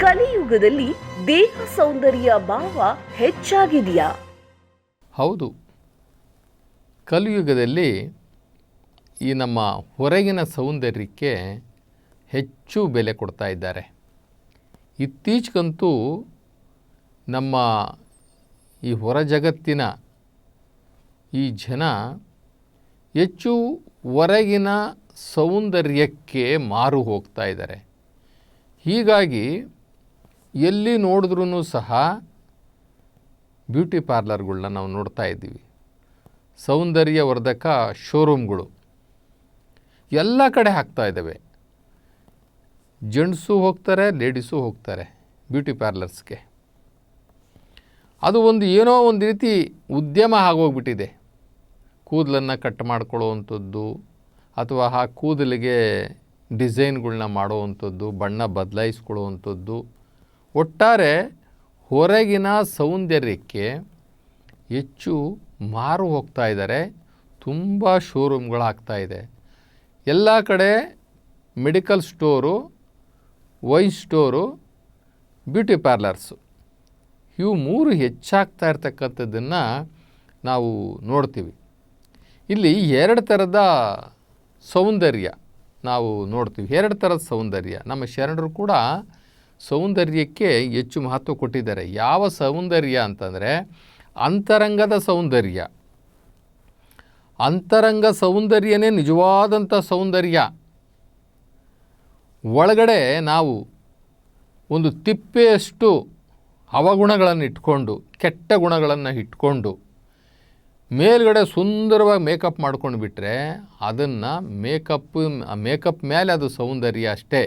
ಕಲಿಯುಗದಲ್ಲಿ ದೇಹ ಸೌಂದರ್ಯ ಭಾವ ಹೆಚ್ಚಾಗಿದೆಯಾ? ಹೌದು. ಕಲಿಯುಗದಲ್ಲಿ ಈ ನಮ್ಮ ಹೊರಗಿನ ಸೌಂದರ್ಯಕ್ಕೆ ಹೆಚ್ಚು ಬೆಲೆ ಕೊಡ್ತಾ ಇದ್ದಾರೆ. ಇತ್ತೀಚೆಗಂತೂ ನಮ್ಮ ಈ ಹೊರ ಜಗತ್ತಿನ ಈ ಜನ ಹೆಚ್ಚು ಹೊರಗಿನ ಸೌಂದರ್ಯಕ್ಕೆ ಮಾರು ಹೋಗ್ತಾ ಇದ್ದಾರೆ. ಹೀಗಾಗಿ ಎಲ್ಲಿ ನೋಡಿದ್ರೂ ಸಹ ಬ್ಯೂಟಿ ಪಾರ್ಲರ್ಗಳನ್ನ ನಾವು ನೋಡ್ತಾ ಇದ್ದೀವಿ. ಸೌಂದರ್ಯವರ್ಧಕ ಶೋರೂಮ್ಗಳು. ಎಲ್ಲ ಕಡೆ ಹಾಕ್ತಾ ಇದ್ದಾವೆ. ಜೆಂಟ್ಸು ಹೋಗ್ತಾರೆ, ಲೇಡೀಸು ಹೋಗ್ತಾರೆ ಬ್ಯೂಟಿ ಪಾರ್ಲರ್ಸ್ಗೆ. ಅದು ಒಂದು ಏನೋ ಒಂದು ರೀತಿ ಉದ್ಯಮ ಆಗೋಗ್ಬಿಟ್ಟಿದೆ. ಕೂದಲನ್ನು ಕಟ್ ಮಾಡ್ಕೊಳ್ಳೋವಂಥದ್ದು ಅಥವಾ ಆ ಕೂದಲಿಗೆ ಡಿಸೈನ್ಗಳನ್ನ ಮಾಡೋವಂಥದ್ದು, ಬಣ್ಣ ಬದಲಾಯಿಸ್ಕೊಳ್ಳುವಂಥದ್ದು. ಒಟ್ಟಾರೆ ಹೊರಗಿನ ಸೌಂದರ್ಯಕ್ಕೆ ಹೆಚ್ಚು ಮಾರು ಹೋಗ್ತಾ ಇದ್ದಾರೆ, ತುಂಬ ಶೋರೂಮ್ಗಳಾಗ್ತಾಯಿದೆ ಆಗ್ತಾ ಇದೆ. ಎಲ್ಲ ಕಡೆ medical store, wine store, beauty parlours. ಇವು ಮೂರು ಹೆಚ್ಚಾಗ್ತಾ ಇರ್ತಕ್ಕಂಥದ್ದನ್ನು ನಾವು ನೋಡ್ತೀವಿ. ಇಲ್ಲಿ ಎರಡು ಥರದ ಸೌಂದರ್ಯ ನಾವು ನೋಡ್ತೀವಿ. ಎರಡು ಥರದ ಸೌಂದರ್ಯ. ನಮ್ಮ ಶರಣರು ಕೂಡ ಸೌಂದರ್ಯಕ್ಕೆ ಹೆಚ್ಚು ಮಹತ್ವ ಕೊಟ್ಟಿದ್ದಾರೆ. ಯಾವ ಸೌಂದರ್ಯ ಅಂತಂದರೆ ಅಂತರಂಗದ ಸೌಂದರ್ಯ. ಅಂತರಂಗ ಸೌಂದರ್ಯನೇ ನಿಜವಾದಂಥ ಸೌಂದರ್ಯ. ಒಳಗಡೆ ನಾವು ಒಂದು ತಿಪ್ಪೆಯಷ್ಟು ಅವಗುಣಗಳನ್ನು ಇಟ್ಕೊಂಡು, ಕೆಟ್ಟ ಗುಣಗಳನ್ನು ಇಟ್ಕೊಂಡು, ಮೇಲ್ಗಡೆ ಸುಂದರವಾಗಿ ಮೇಕಪ್ ಮಾಡ್ಕೊಂಡು ಬಿಟ್ಟರೆ ಅದನ್ನು ಮೇಕಪ್ ಮೇಕಪ್ ಮೇಲೆ ಅದು ಸೌಂದರ್ಯ ಅಷ್ಟೇ.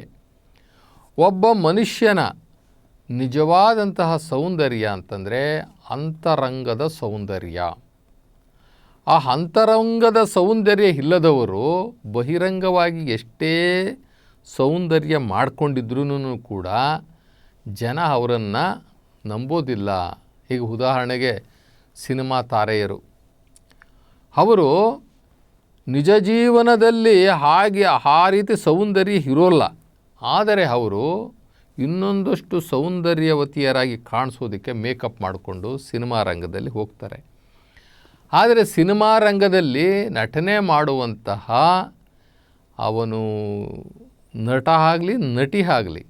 ಒಬ್ಬ ಮನುಷ್ಯನ ನಿಜವಾದಂತಹ ಸೌಂದರ್ಯ ಅಂತಂದರೆ ಅಂತರಂಗದ ಸೌಂದರ್ಯ. ಆ ಅಂತರಂಗದ ಸೌಂದರ್ಯ ಇಲ್ಲದವರು ಬಹಿರಂಗವಾಗಿ ಎಷ್ಟೇ ಸೌಂದರ್ಯ ಮಾಡಿಕೊಂಡಿದ್ರೂ ಕೂಡ ಜನ ಅವರನ್ನು ನಂಬೋದಿಲ್ಲ. ಈಗ ಉದಾಹರಣೆಗೆ ಸಿನಿಮಾ ತಾರೆಯರು. ಅವರು ನಿಜ ಜೀವನದಲ್ಲಿ ಹಾಗೆ ಆ ರೀತಿ ಸೌಂದರ್ಯ ಇರೋಲ್ಲ. ಆದರೆ ಅವರು ಇನ್ನೊಂದಷ್ಟು ಸೌಂದರ್ಯವತಿಯರಾಗಿ ಕಾಣಿಸೋದಕ್ಕೆ ಮೇಕಪ್ ಮಾಡಿಕೊಂಡು ಸಿನಿಮಾ ರಂಗದಲ್ಲಿ ಹೋಗ್ತಾರೆ. ಆದರೆ ಸಿನಿಮಾ ರಂಗದಲ್ಲಿ ನಟನೆ ಮಾಡುವಂತಹ ಅವನು ನಟ ಆಗಲಿ, ನಟಿ ಆಗಲಿ,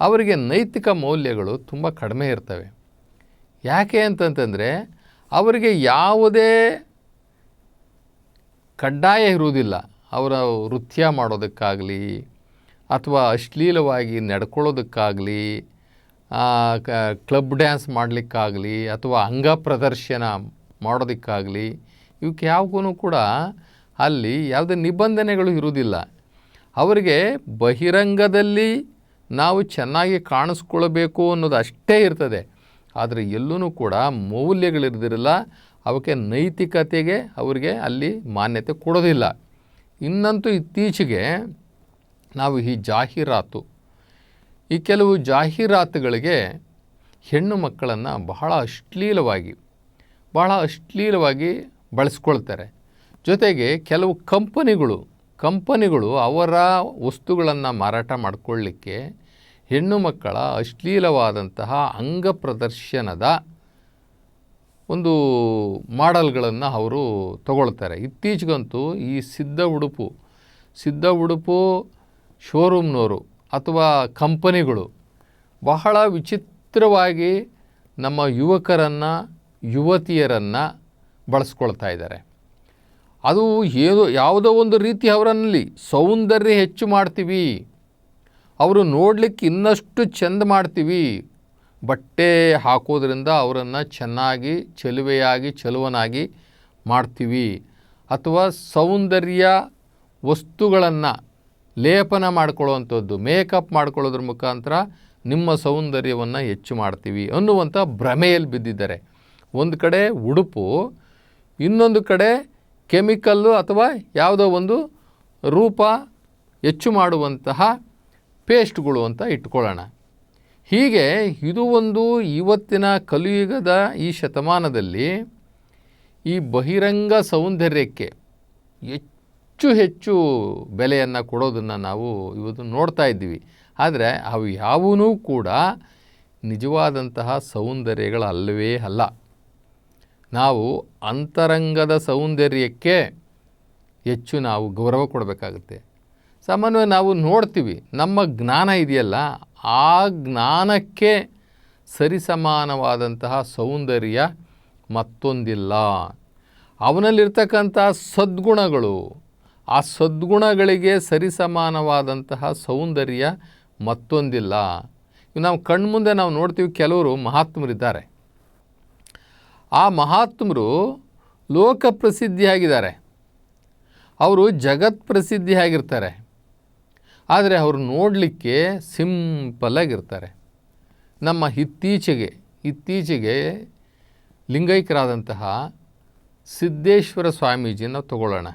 ಅವರಿಗೆ ನೈತಿಕ ಮೌಲ್ಯಗಳು ತುಂಬ ಕಡಿಮೆ ಇರ್ತವೆ. ಯಾಕೆ ಅಂತಂತಂದರೆ ಅವರಿಗೆ ಯಾವುದೇ ಕಡ್ಡಾಯ ಇರುವುದಿಲ್ಲ. ಅವರ ನೃತ್ಯ ಮಾಡೋದಕ್ಕಾಗಲಿ ಅಥವಾ ಅಶ್ಲೀಲವಾಗಿ ನಡ್ಕೊಳ್ಳೋದಕ್ಕಾಗಲಿ ಕ್ಲಬ್ ಡ್ಯಾನ್ಸ್ ಮಾಡಲಿಕ್ಕಾಗಲಿ ಅಥವಾ ಅಂಗ ಪ್ರದರ್ಶನ ಮಾಡೋದಕ್ಕಾಗಲಿ ಇವಕ್ಕೆ ಯಾವಾಗೂ ಕೂಡ ಅಲ್ಲಿ ಯಾವುದೇ ನಿಬಂಧನೆಗಳು ಇರುವುದಿಲ್ಲ. ಅವರಿಗೆ ಬಹಿರಂಗದಲ್ಲಿ ನಾವು ಚೆನ್ನಾಗಿ ಕಾಣಿಸ್ಕೊಳ್ಬೇಕು ಅನ್ನೋದು ಅಷ್ಟೇ ಇರ್ತದೆ. ಆದರೆ ಎಲ್ಲೂ ಕೂಡ ಮೌಲ್ಯಗಳಿರ್ದಿರಲ್ಲ, ಅವಕ್ಕೆ ನೈತಿಕತೆಗೆ ಅವರಿಗೆ ಅಲ್ಲಿ ಮಾನ್ಯತೆ ಕೊಡೋದಿಲ್ಲ. ಇನ್ನಂತೂ ಇತ್ತೀಚೆಗೆ ನಾವು ಈ ಜಾಹೀರಾತು, ಈ ಕೆಲವು ಜಾಹೀರಾತುಗಳಿಗೆ ಹೆಣ್ಣು ಮಕ್ಕಳನ್ನು ಬಹಳ ಅಶ್ಲೀಲವಾಗಿ ಬಹಳ ಅಶ್ಲೀಲವಾಗಿ ಬಳಸ್ಕೊಳ್ತಾರೆ. ಜೊತೆಗೆ ಕೆಲವು ಕಂಪನಿಗಳು ಕಂಪನಿಗಳು ಅವರ ವಸ್ತುಗಳನ್ನು ಮಾರಾಟ ಮಾಡಿಕೊಳ್ಳಿಕ್ಕೆ ಹೆಣ್ಣು ಮಕ್ಕಳ ಅಶ್ಲೀಲವಾದಂತಹ ಅಂಗ ಪ್ರದರ್ಶನದ ಒಂದು ಮಾಡೆಲ್ಗಳನ್ನು ಅವರು ತಗೊಳ್ತಾರೆ. ಇತ್ತೀಚೆಗಂತೂ ಈ ಸಿದ್ಧ ಉಡುಪು ಸಿದ್ಧ ಉಡುಪು ಶೋರೂಮ್ನವರು ಅಥವಾ ಕಂಪನಿಗಳು ಬಹಳ ವಿಚಿತ್ರವಾಗಿ ನಮ್ಮ ಯುವಕರನ್ನು, ಯುವತಿಯರನ್ನು ಬಳಸ್ಕೊಳ್ತಾ ಇದ್ದಾರೆ. ಅದು ಏನೋ, ಯಾವುದೋ ಒಂದು ರೀತಿ ಅವರಲ್ಲಿ ಸೌಂದರ್ಯ ಹೆಚ್ಚು ಮಾಡ್ತೀವಿ. ಅವರು ನೋಡಲಿಕ್ಕೆ ಇನ್ನಷ್ಟು ಚೆಂದ ಮಾಡ್ತೀವಿ. ಬಟ್ಟೆ ಹಾಕೋದ್ರಿಂದ ಅವರನ್ನು ಚೆನ್ನಾಗಿ, ಚೆಲುವೆಯಾಗಿ, ಚೆಲುವನಾಗಿ ಮಾಡ್ತೀವಿ. ಅಥವಾ ಸೌಂದರ್ಯ ವಸ್ತುಗಳನ್ನು ಲೇಪನ ಮಾಡ್ಕೊಳ್ಳುವಂಥದ್ದು, ಮೇಕಪ್ ಮಾಡ್ಕೊಳ್ಳೋದ್ರ ಮುಖಾಂತರ ನಿಮ್ಮ ಸೌಂದರ್ಯವನ್ನು ಹೆಚ್ಚು ಮಾಡ್ತೀವಿ ಅನ್ನುವಂಥ ಭ್ರಮೆಯಲ್ಲಿ ಬಿದ್ದಿದ್ದಾರೆ. ಒಂದು ಕಡೆ ಉಡುಪು, ಇನ್ನೊಂದು ಕಡೆ ಕೆಮಿಕಲ್ಲು ಅಥವಾ ಯಾವುದೋ ಒಂದು ರೂಪ ಹೆಚ್ಚು ಮಾಡುವಂತಹ ಪೇಸ್ಟ್ಗಳು ಅಂತ ಇಟ್ಕೊಳ್ಳೋಣ. ಹೀಗೆ ಇದು ಒಂದು ಇವತ್ತಿನ ಕಲಿಯುಗದ ಈ ಶತಮಾನದಲ್ಲಿ ಈ ಬಹಿರಂಗ ಸೌಂದರ್ಯಕ್ಕೆ ಹೆಚ್ಚು ಹೆಚ್ಚು ಬೆಲೆಯನ್ನು ಕೊಡೋದನ್ನು ನಾವು ಇವತ್ತು ನೋಡ್ತಾ ಇದ್ದೀವಿ. ಆದರೆ ಅವು ಯಾವೂ ಕೂಡ ನಿಜವಾದಂತಹ ಸೌಂದರ್ಯಗಳಲ್ಲವೇ ಅಲ್ಲ. ನಾವು ಅಂತರಂಗದ ಸೌಂದರ್ಯಕ್ಕೆ ಹೆಚ್ಚು ನಾವು ಗೌರವ ಕೊಡಬೇಕಾಗುತ್ತೆ. ಸಾಮಾನ್ಯವಾಗಿ ನಾವು ನೋಡ್ತೀವಿ, ನಮ್ಮ ಜ್ಞಾನ ಇದೆಯಲ್ಲ, ಆ ಜ್ಞಾನಕ್ಕೆ ಸರಿಸಮಾನವಾದಂತಹ ಸೌಂದರ್ಯ ಮತ್ತೊಂದಿಲ್ಲ. ಅವನಲ್ಲಿರ್ತಕ್ಕಂಥ ಸದ್ಗುಣಗಳು ಆ ಸದ್ಗುಣಗಳಿಗೆ ಸರಿಸಮಾನವಾದಂತಹ ಸೌಂದರ್ಯ ಮತ್ತೊಂದಿಲ್ಲ. ನಾವು ಕಣ್ಮುಂದೆ ನಾವು ನೋಡ್ತೀವಿ ಕೆಲವರು ಮಹಾತ್ಮರಿದ್ದಾರೆ. ಆ ಮಹಾತ್ಮರು ಲೋಕ ಪ್ರಸಿದ್ಧಿಯಾಗಿದ್ದಾರೆ. ಅವರು ಜಗತ್ ಪ್ರಸಿದ್ಧಿಯಾಗಿರ್ತಾರೆ. ಆದರೆ ಅವರು ನೋಡಲಿಕ್ಕೆ ಸಿಂಪಲಾಗಿರ್ತಾರೆ ನಮ್ಮ ಇತ್ತೀಚೆಗೆ ಇತ್ತೀಚೆಗೆ ಲಿಂಗೈಕ್ಯರಾದಂತಹ ಸಿದ್ದೇಶ್ವರ ಸ್ವಾಮೀಜಿನ ತಗೊಳ್ಳೋಣ.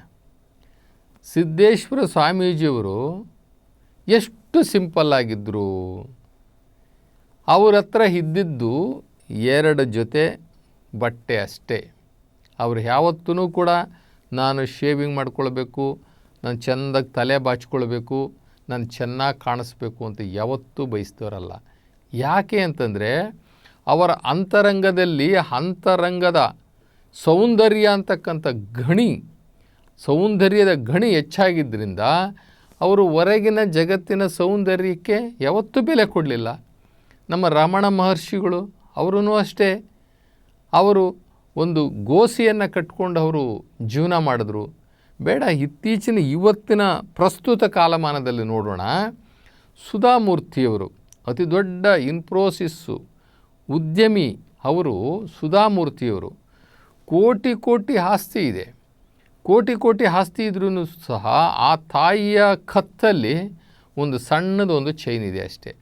ಸಿದ್ದೇಶ್ವರ ಸ್ವಾಮೀಜಿಯವರು ಎಷ್ಟು ಸಿಂಪಲ್ಲಾಗಿದ್ದರು ಅವ್ರ ಹತ್ರ ಇದ್ದಿದ್ದು ಎರಡು ಜೊತೆ ಬಟ್ಟೆ ಅಷ್ಟೇ. ಅವ್ರು ಯಾವತ್ತೂ ಕೂಡ ನಾನು ಶೇವಿಂಗ್ ಮಾಡ್ಕೊಳ್ಬೇಕು, ನಾನು ಚೆಂದಾಗಿ ತಲೆ ಬಾಚ್ಕೊಳ್ಬೇಕು, ನಾನು ಚೆನ್ನಾಗಿ ಕಾಣಿಸ್ಬೇಕು ಅಂತ ಯಾವತ್ತೂ ಬಯಸ್ತವರಲ್ಲ ಯಾಕೆ ಅಂತಂದರೆ ಅವರ ಅಂತರಂಗದಲ್ಲಿ ಅಂತರಂಗದ ಸೌಂದರ್ಯ ಅಂತಕ್ಕಂಥ ಗಣಿ ಸೌಂದರ್ಯದ ಗಣಿ ಹೆಚ್ಚಾಗಿದ್ದರಿಂದ ಅವರು ಹೊರಗಿನ ಜಗತ್ತಿನ ಸೌಂದರ್ಯಕ್ಕೆ ಯಾವತ್ತೂ ಬೆಲೆ ಕೊಡಲಿಲ್ಲ. ನಮ್ಮ ರಮಣ ಮಹರ್ಷಿಗಳು ಅವರೂ ಅಷ್ಟೇ. ಅವರು ಒಂದು ಗೋಸಿಯನ್ನು ಕಟ್ಕೊಂಡು ಅವರು ಜೀವನ ಮಾಡಿದ್ರು. ಬೇಡ, ಇತ್ತೀಚಿನ ಇವತ್ತಿನ ಪ್ರಸ್ತುತ ಕಾಲಮಾನದಲ್ಲಿ ನೋಡೋಣ. ಸುಧಾಮೂರ್ತಿಯವರು ಅತಿ ದೊಡ್ಡ ಇನ್ಫ್ರೋಸಿಸ್ಸು ಉದ್ಯಮಿ ಅವರು ಸುಧಾಮೂರ್ತಿಯವರು. ಕೋಟಿ ಕೋಟಿ ಆಸ್ತಿ ಇದೆ. ಕೋಟಿ ಕೋಟಿ ಆಸ್ತಿ ಇದ್ರೂ ಸಹ ಆ ತಾಯಿಯ ಕತ್ತಲ್ಲಿ ಒಂದು ಸಣ್ಣದೊಂದು ಚೈನ್ ಇದೆ ಅಷ್ಟೇ.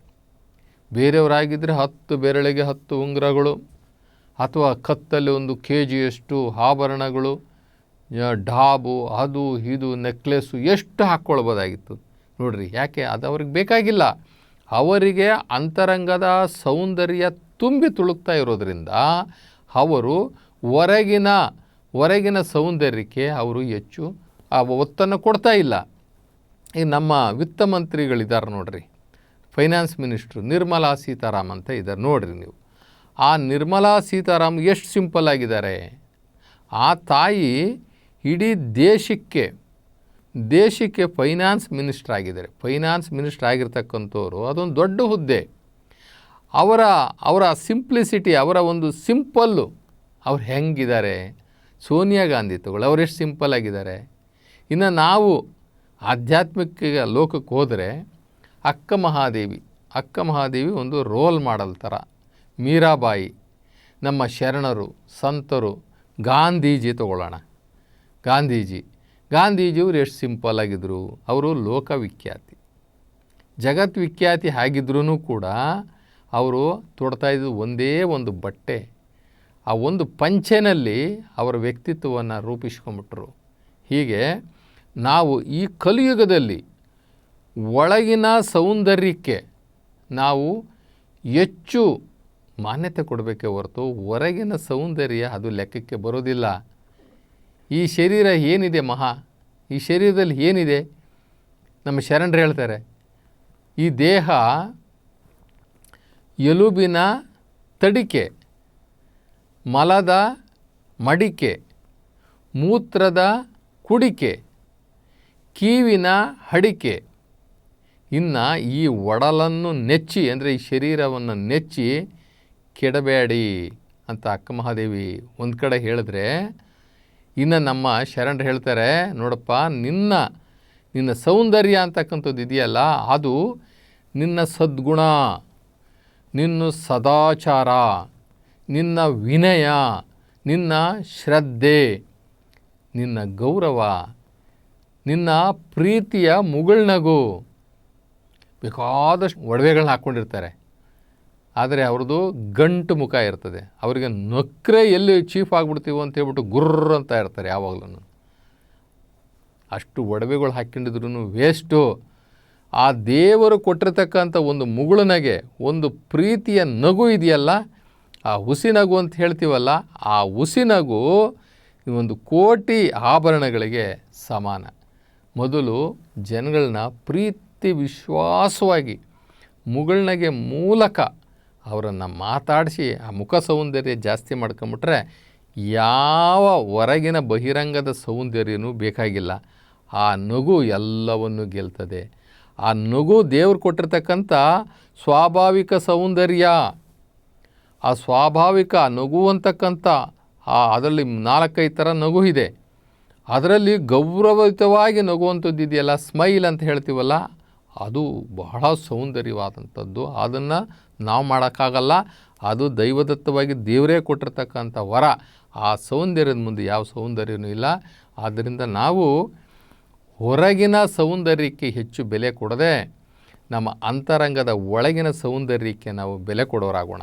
ಬೇರೆಯವರಾಗಿದ್ದರೆ ಹತ್ತು ಬೆರಳಿಗೆ ಹತ್ತು ಉಂಗುರಗಳು, ಅಥವಾ ಕತ್ತಲ್ಲಿ ಒಂದು ಕೆ ಜಿಯಷ್ಟು ಆಭರಣಗಳು ಡಾಬು, ಅದು, ಇದು ನೆಕ್ಲೆಸ್ಸು ಎಷ್ಟು ಹಾಕ್ಕೊಳ್ಬೋದಾಗಿತ್ತು. ನೋಡ್ರಿ, ಯಾಕೆ? ಅದು ಅವ್ರಿಗೆ ಬೇಕಾಗಿಲ್ಲ. ಅವರಿಗೆ ಅಂತರಂಗದ ಸೌಂದರ್ಯ ತುಂಬಿ ತುಳುಕ್ತಾ ಇರೋದರಿಂದ ಅವರು ಹೊರಗಿನ ಹೊರಗಿನ ಸೌಂದರ್ಯಕ್ಕೆ ಅವರು ಹೆಚ್ಚು, ಆ ಒತ್ತನ್ನು ಕೊಡ್ತಾ ಇಲ್ಲ. ಈಗ ನಮ್ಮ ವಿತ್ತ ಮಂತ್ರಿಗಳಿದ್ದಾರೆ ನೋಡಿರಿ. ಫೈನಾನ್ಸ್ ಮಿನಿಸ್ಟ್ರು ನಿರ್ಮಲಾ ಸೀತಾರಾಮ್ ಅಂತ ಇದ್ದಾರೆ ನೋಡಿರಿ ನೀವು. ಆ ನಿರ್ಮಲಾ ಸೀತಾರಾಮ್ ಎಷ್ಟು ಸಿಂಪಲ್ ಆಗಿದ್ದಾರೆ. ಆ ತಾಯಿ ಇಡೀ ದೇಶಕ್ಕೆ ದೇಶಕ್ಕೆ ಫೈನಾನ್ಸ್ ಮಿನಿಸ್ಟರ್ ಆಗಿದ್ದಾರೆ. ಫೈನಾನ್ಸ್ ಮಿನಿಸ್ಟ್ರ್ ಆಗಿರ್ತಕ್ಕಂಥವ್ರು ಅದೊಂದು ದೊಡ್ಡ ಹುದ್ದೆ. ಅವರ ಅವರ ಸಿಂಪ್ಲಿಸಿಟಿ, ಅವರ ಒಂದು ಸಿಂಪಲ್ಲು, ಅವ್ರು ಹೆಂಗಿದ್ದಾರೆ. ಸೋನಿಯಾ ಗಾಂಧಿ ತಗೊಳ್ಳಿ, ಅವ್ರು ಎಷ್ಟು ಸಿಂಪಲ್ ಆಗಿದ್ದಾರೆ. ಇನ್ನು ನಾವು ಆಧ್ಯಾತ್ಮಿಕ ಲೋಕಕ್ಕೆ ಹೋದರೆ ಅಕ್ಕ ಮಹಾದೇವಿ ಅಕ್ಕ ಮಹಾದೇವಿ ಒಂದು ರೋಲ್ ಮಾಡಲ್ ಥರ ಮೀರಾಬಾಯಿ, ನಮ್ಮ ಶರಣರು, ಸಂತರು, ಗಾಂಧೀಜಿ ತಗೊಳ್ಳೋಣ. ಗಾಂಧೀಜಿ ಗಾಂಧೀಜಿಯವರು ಎಷ್ಟು ಸಿಂಪಲ್ ಆಗಿದ್ದರು ಅವರು ಲೋಕವಿಖ್ಯಾತಿ ಜಗತ್ ವಿಖ್ಯಾತಿ ಆಗಿದ್ರೂ ಕೂಡ ಅವರು ತೊಡ್ತಾ ಇದ್ದು ಒಂದೇ ಒಂದು ಬಟ್ಟೆ. ಆ ಒಂದು ಪಂಚೆನಲ್ಲಿ ಅವರ ವ್ಯಕ್ತಿತ್ವವನ್ನು ರೂಪಿಸ್ಕೊಂಬಿಟ್ರು ಹೀಗೆ ನಾವು ಈ ಕಲಿಯುಗದಲ್ಲಿ ಒಳಗಿನ ಸೌಂದರ್ಯಕ್ಕೆ ನಾವು ಹೆಚ್ಚು ಮಾನ್ಯತೆ ಕೊಡಬೇಕೇ ಹೊರತು ಹೊರಗಿನ ಸೌಂದರ್ಯ ಅದು ಲೆಕ್ಕಕ್ಕೆ ಬರೋದಿಲ್ಲ. ಈ ಶರೀರ ಏನಿದೆ ಮಹಾ? ಈ ಶರೀರದಲ್ಲಿ ಏನಿದೆ? ನಮ್ಮ ಶರಣರು ಹೇಳ್ತಾರೆ, ಈ ದೇಹ ಎಲುಬಿನ ತಡಿಕೆ. ಮಲದ ಮಡಿಕೆ, ಮೂತ್ರದ ಕುಡಿಕೆ, ಕೀವಿನ ಹಡಿಕೆ. ಇನ್ನು ಈ ಒಡಲನ್ನು ನೆಚ್ಚಿ, ಅಂದರೆ ಈ ಶರೀರವನ್ನು ನೆಚ್ಚಿ ಕೆಡಬೇಡಿ ಅಂತ ಅಕ್ಕ ಮಹಾದೇವಿ ಒಂದು ಕಡೆ ಹೇಳಿದ್ರೆ, ಇನ್ನು ನಮ್ಮ ಶರಣರು ಹೇಳ್ತಾರೆ, ನೋಡಪ್ಪ, ನಿನ್ನ ನಿನ್ನ ಸೌಂದರ್ಯ ಅಂತಕ್ಕಂಥದ್ದು ಇದೆಯಲ್ಲ, ಅದು ನಿನ್ನ ಸದ್ಗುಣ, ನಿನ್ನ ಸದಾಚಾರ. ನಿನ್ನ ವಿನಯ, ನಿನ್ನ ಶ್ರದ್ಧೆ, ನಿನ್ನ ಗೌರವ, ನಿನ್ನ ಪ್ರೀತಿಯ ಮುಗುಳ್ನಗು ಬೇಕಾದಷ್ಟು ಒಡವೆಗಳನ್ನ ಹಾಕ್ಕೊಂಡಿರ್ತಾರೆ. ಆದರೆ ಅವ್ರದ್ದು ಗಂಟು ಮುಖ ಇರ್ತದೆ. ಅವರಿಗೆ ನಕ್ರೆ ಎಲ್ಲಿ ಚೀಫ್ ಆಗಿಬಿಡ್ತೀವೋ ಅಂತ ಹೇಳ್ಬಿಟ್ಟು ಗುರ್ರ ಅಂತ ಇರ್ತಾರೆ ಯಾವಾಗಲೂ ಅಷ್ಟು ಒಡವೆಗಳು ಹಾಕ್ಕೊಂಡಿದ್ರು ವೇಸ್ಟು ಆ ದೇವರು ಕೊಟ್ಟಿರ್ತಕ್ಕಂಥ ಒಂದು ಮುಗುಳನಗೆ ಒಂದು ಪ್ರೀತಿಯ ನಗು ಇದೆಯಲ್ಲ ಆ ಹುಸಿ ನಗು ಅಂತ ಹೇಳ್ತೀವಲ್ಲ, ಆ ಹುಸಿ ನಗು ಒಂದು ಕೋಟಿ ಆಭರಣಗಳಿಗೆ ಸಮಾನ. ಮೊದಲು ಜನಗಳನ್ನ ಪ್ರೀತಿ ವಿಶ್ವಾಸವಾಗಿ ಮುಗುಳ್ನಗೆ ಮೂಲಕ ಅವರನ್ನು ಮಾತಾಡಿಸಿ, ಆ ಮುಖ ಸೌಂದರ್ಯ ಜಾಸ್ತಿ ಮಾಡ್ಕೊಂಬಿಟ್ರೆ ಯಾವ ಹೊರಗಿನ ಬಹಿರಂಗದ ಸೌಂದರ್ಯನೂ ಬೇಕಾಗಿಲ್ಲ. ಆ ನಗು ಎಲ್ಲವನ್ನು ಗೆಲ್ತದೆ. ಆ ನಗು ದೇವ್ರು ಕೊಟ್ಟಿರ್ತಕ್ಕಂಥ ಸ್ವಾಭಾವಿಕ ಸೌಂದರ್ಯ. ಆ ಸ್ವಾಭಾವಿಕ ನಗು ಅಂತಕ್ಕಂಥ ಆ ಅದರಲ್ಲಿ ನಾಲ್ಕೈದು ಥರ ನಗು ಇದೆ. ಅದರಲ್ಲಿ ಗೌರವಯುತವಾಗಿ ನಗುವಂಥದ್ದು ಇದೆಯಲ್ಲ, ಸ್ಮೈಲ್ ಅಂತ ಹೇಳ್ತೀವಲ್ಲ, ಅದು ಬಹಳ ಸೌಂದರ್ಯವಾದಂಥದ್ದು. ಅದನ್ನು ನಾವು ಮಾಡೋಕ್ಕಾಗಲ್ಲ, ಅದು ದೈವದತ್ತವಾಗಿ ದೇವರೇ ಕೊಟ್ಟಿರ್ತಕ್ಕಂಥ ವರ. ಆ ಸೌಂದರ್ಯದ ಮುಂದೆ ಯಾವ ಸೌಂದರ್ಯನೂ ಇಲ್ಲ. ಆದ್ದರಿಂದ ನಾವು ಹೊರಗಿನ ಸೌಂದರ್ಯಕ್ಕೆ ಹೆಚ್ಚು ಬೆಲೆ ಕೊಡದೆ, ನಮ್ಮ ಅಂತರಂಗದ ಒಳಗಿನ ಸೌಂದರ್ಯಕ್ಕೆ ನಾವು ಬೆಲೆ ಕೊಡೋರಾಗೋಣ.